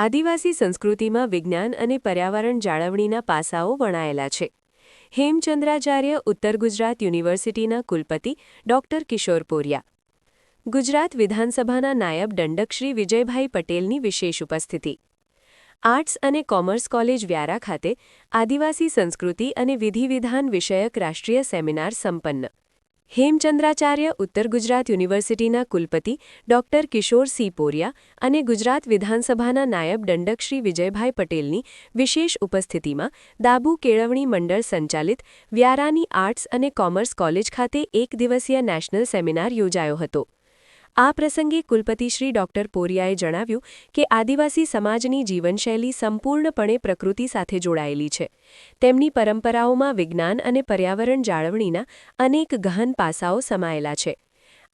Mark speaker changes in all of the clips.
Speaker 1: આદિવાસી સંસ્કૃતિમાં વિજ્ઞાન અને પર્યાવરણ જાળવણીના પાસાઓ વણાયેલા છે. હેમચંદ્રાચાર્ય ઉત્તર ગુજરાત યુનિવર્સિટીના કુલપતિ ડોક્ટર કિશોર પોરિયા. ગુજરાત વિધાનસભાના નાયબ દંડકશ્રી વિજયભાઈ પટેલની વિશેષ ઉપસ્થિતિ. આર્ટ્સ અને કોમર્સ કોલેજ વ્યારા ખાતે આદિવાસી સંસ્કૃતિ અને વિધિવિધાન વિષયક રાષ્ટ્રીય સેમિનાર સંપન્ન. હેમચંદ્રાચાર્ય ઉત્તર ગુજરાત યુનિવર્સિટીના કુલપતિ ડોક્ટર કિશોર સી પોરિયા અને ગુજરાત વિધાનસભાના નાયબ દંડક શ્રી વિજયભાઈ પટેલની વિશેષ ઉપસ્થિતિમાં દાબુ કેળવણી મંડળ સંચાલિત વ્યારાની આર્ટ્સ અને કોમર્સ કોલેજ ખાતે એક દિવસીય નેશનલ સેમિનાર યોજાયો હતો. આ પ્રસંગે કુલપતિ શ્રી ડોક્ટર પોરિયાએ જણાવ્યું કે આદિવાસી સમાજની જીવનશૈલી સંપૂર્ણપણે પ્રકૃતિ સાથે જોડાયેલી છે. તેમની પરંપરાઓમાં વિજ્ઞાન અને પર્યાવરણ જાળવણીના અનેક ગહન પાસાઓ સમાયેલા છે.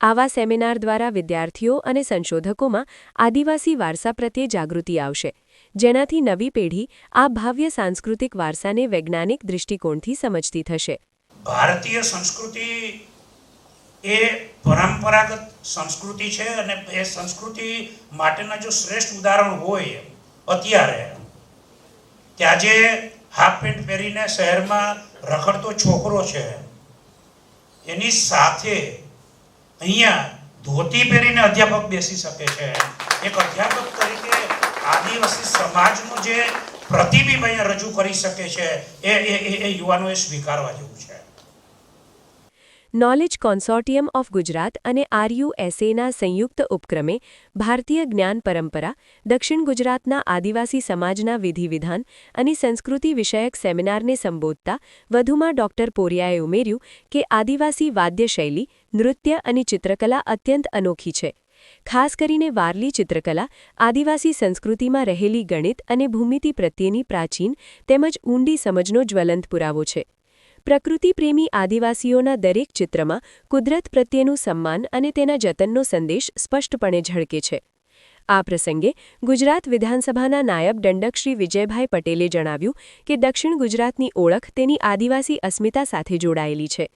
Speaker 1: આવા સેમિનાર દ્વારા વિદ્યાર્થીઓ અને સંશોધકોમાં આદિવાસી વારસા પ્રત્યે જાગૃતિ આવશે, જેનાથી નવી પેઢી આ ભાવ્ય સાંસ્કૃતિક વારસાને વૈજ્ઞાનિક દૃષ્ટિકોણથી સમજતી થશે.
Speaker 2: ભારતીય સંસ્કૃતિ એ પરંપરાગત સંસ્કૃતિ છે અને એ સંસ્કૃતિ માટેના જો શ્રેષ્ઠ ઉદાહરણ હોય અત્યારે, કે આજે હાફ પેન્ટ પહેરીને શહેરમાં રખડતો છોકરો છે, એની સાથે અહીંયા ધોતી પહેરીને અધ્યાપક બેસી શકે છે. એક અધ્યાપક તરીકે આદિવાસી સમાજનું જે પ્રતિબિંબ અહીંયા રજૂ કરી શકે છે, એ- એ યુવાનોએ સ્વીકારવા જેવું છે.
Speaker 1: નોલેજ કોન્સોર્ટિયમ ઓફ ગુજરાત અને આરયુએસએના સંયુક્ત ઉપક્રમે ભારતીય જ્ઞાન પરંપરા, દક્ષિણ ગુજરાતના આદિવાસી સમાજના વિધિવિધાન અને સંસ્કૃતિ વિષયક સેમિનારને સંબોધતા વધુમાં ડોક્ટર પોરિયાએ ઉમેર્યું કે આદિવાસી વાદ્યશૈલી, નૃત્ય અને ચિત્રકલા અત્યંત અનોખી છે. ખાસ કરીને વારલી ચિત્રકલા, આદિવાસી સંસ્કૃતિમાં રહેલી ગણિત અને ભૂમિતિ પ્રત્યેની પ્રાચીન તેમજ ઊંડી સમજનો જ્વલંત પુરાવો છે. પ્રકૃતિપ્રેમી આદિવાસીઓના દરેક ચિત્રમાં કુદરત પ્રત્યેનું સન્માન અને તેના જતનનો સંદેશ સ્પષ્ટપણે ઝળકે છે. આ પ્રસંગે ગુજરાત વિધાનસભાના નાયબ દંડક શ્રી વિજયભાઈ પટેલે જણાવ્યું કે દક્ષિણ ગુજરાતની ઓળખ તેની આદિવાસી અસ્મિતા સાથે જોડાયેલી છે.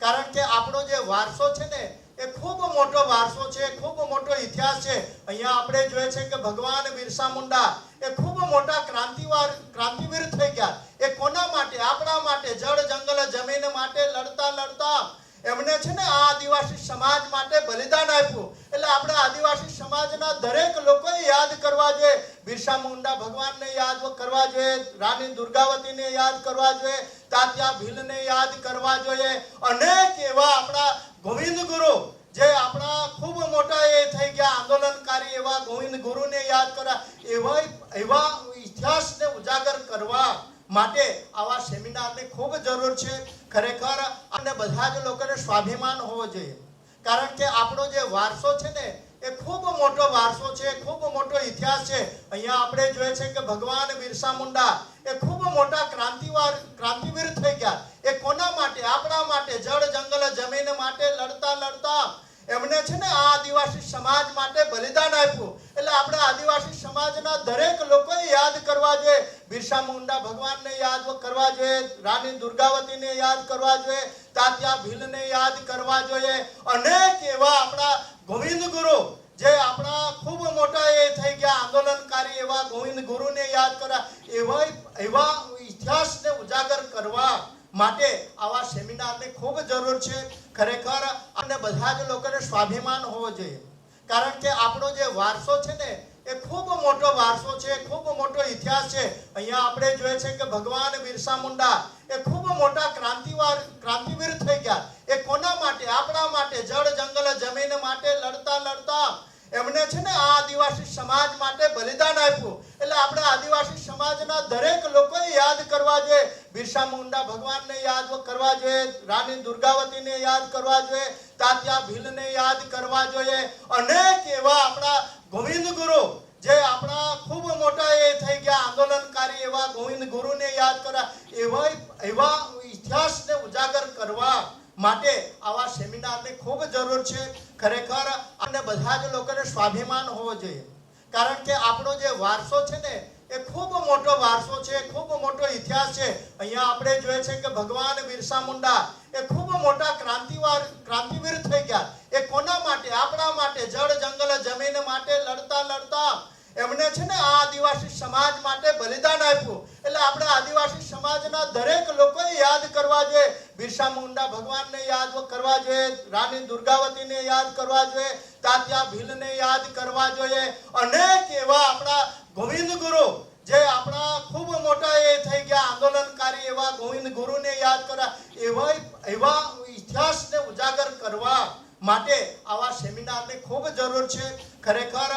Speaker 3: કારણ કે આપણો જે વારસો છે ને એ ખૂબ મોટો વારસો છે, ખૂબ મોટો ઇતિહાસ છે. અહીંયા આપણે જોઈએ છે કે ભગવાન બિરસા મુંડા એ ખૂબ મોટા ક્રાંતિવાર, ક્રાંતિવીર થઈ ગયા. એ કોના માટે? આપણા માટે. જળ, જંગલ, જમીન માટે લડતા લડતા. એમને છે ને આ આદિવાસી સમાજ માટે બલિદાન આપ્યું. એટલે આપણે આદિવાસી સમાજના દરેક લોકોએ યાદ કરવા જોઈએ. બિરસા મુંડા ભગવાનને યાદ કરવા જોઈએ રાણી દુર્ગાવતીને યાદ કરવા જોઈએ, તાત્યા ભીલને યાદ કરવા જોઈએ. અનેક એવા આપણા ગોવિંદ ગુરુ જે આપણા ખૂબ મોટા એ થઈ ગયા, આંદોલનકારી એવા ગોવિંદ ગુરુને યાદ કરવા, એવા એવા ઇતિહાસને ઉજાગર કરવા માટે આવા સેમિનારની ખૂબ જરૂર છે. ખરેખર અને બધા જ લોકોને સ્વાભિમાન હોવો જોઈએ. કારણ કે આપણો જે વારસો છે ને, એ ખૂબ મોટો વારસો છે, ખૂબ મોટો ઇતિહાસ છે. અહીંયા આપણે જોઈએ છે કે ભગવાન બિરસા મુંડા એ ખૂબ મોટા ક્રાંતિવાર, ક્રાંતિવીર થઈ ગયા. એ કોના માટે? આપણા માટે. જળ, જંગલ, જમીન માટે લડતા લડતા એમને છે ને આ આદિવાસી સમાજ માટે બલિદાન આપ્યું. એટલે આપણે આદિવાસી સમાજના દરેક લોકોએ યાદ કરવા જોઈએ. બિરસા મુંડા ભગવાનને યાદ કરવા જોઈએ, રાણી દુર્ગાવતીને યાદ કરવા જોઈએ, તાત્યા ભીલને યાદ કરવા જોઈએ. અનેક એવા આપણા ગોવિંદ ગુરુ જે આપણા ખૂબ મોટા એ થઈ ગયા આંદોલનકારી એવા ગોવિંદ ગુરુને યાદ કરવા, એવા એવા ઇતિહાસને ઉજાગર કરવા માટે આવા સેમિનારની ખૂબ જરૂર છે. ખરેખર અને બધા જ લોકોને સ્વાભિમાન હોવો જોઈએ. કારણ કે આપણો જે વારસો છે ને, એ ખૂબ મોટો વારસો છે, ખૂબ મોટો ઇતિહાસ છે. અહીંયા આપણે જોઈએ છે કે ભગવાન બિરસા મુંડા એ ખૂબ મોટા ક્રાંતિવાર, ક્રાંતિવીર થઈ ગયા. એ કોના માટે? આપણા માટે જળ જંગલ જમીન માટે લડતા લડતા એમણે છે ને આ આદિવાસી સમાજ માટે બલિદાન આપ્યું. એટલે આપણે આદિવાસી સમાજના દરેક લોકોએ યાદ કરવા જોઈએ. બિરસા મુંડા ભગવાનને યાદ કરવા જોઈએ. રાણી દુર્ગાવતીને યાદ કરવા જોઈએ. તાત્યા ભીલને યાદ કરવા જોઈએ. અનેક એવા આપણા ગોવિંદ ગુરુ, જે આપણા ખૂબ મોટા એ થઈ ગયા આંદોલનકારી એવા ગોવિંદ ગુરુને યાદ કરવા, એવા એવા ઇતિહાસને ઉજાગર કરવા માટે આવા સેમિનારની ખૂબ જરૂર છે. ખરેખર અને બધા જ લોકોને સ્વાભિમાન હોવો જોઈએ. કારણ કે આપણો જે વારસો છે ને, એ ખૂબ મોટો વારસો છે, ખૂબ મોટો ઇતિહાસ છે. અહીંયા આપણે જોઈએ છે કે ભગવાન બિરસા મુંડા એ ખૂબ મોટા ક્રાંતિવાર, ક્રાંતિવીર થઈ ગયા. એ કોના માટે? આપણા માટે. જળ, જંગલ, જમીન માટે લડતા લડતા. એમને છે ને આ આદિવાસી સમાજ માટે બલિદાન આપ્યું. એટલે આપણે આદિવાસી સમાજના દરેક લોકોએ યાદ કરવા જોઈએ. બિરસા મુંડા ભગવાનને યાદ કરવા જોઈએ રાણી દુર્ગાવતીને યાદ કરવા જોઈએ, તાત્યા ભીલને યાદ કરવા જોઈએ. અનેક એવા આપણા ગોવિંદ ગુરુ જે આપણા ખૂબ મોટા એ થઈ ગયા, આંદોલનકારી એવા ગોવિંદ ગુરુને યાદ કરવા, એવા એવા ઇતિહાસને ઉજાગર કરવા માટે આવા સેમિનારની ખૂબ જરૂર છે. ખરેખર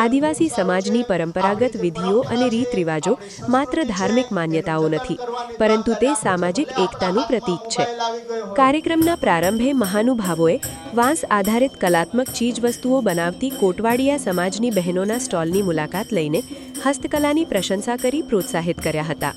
Speaker 1: આદિવાસી સમાજની પરંપરાગત વિધિઓ અને રીત રિવાજો માત્ર ધાર્મિક માન્યતાઓ નથી પરંતુ તે સામાજિક એકતાનું પ્રતીક છે. કાર્યક્રમના પ્રારંભે મહાનુભાવોએ વાંસ આધારિત કલાત્મક ચીજવસ્તુઓ બનાવતી કોટવાડિયા સમાજની બહેનોના સ્ટોલની મુલાકાત લઈને હસ્તકલાની પ્રશંસા કરી પ્રોત્સાહિત કર્યા હતા.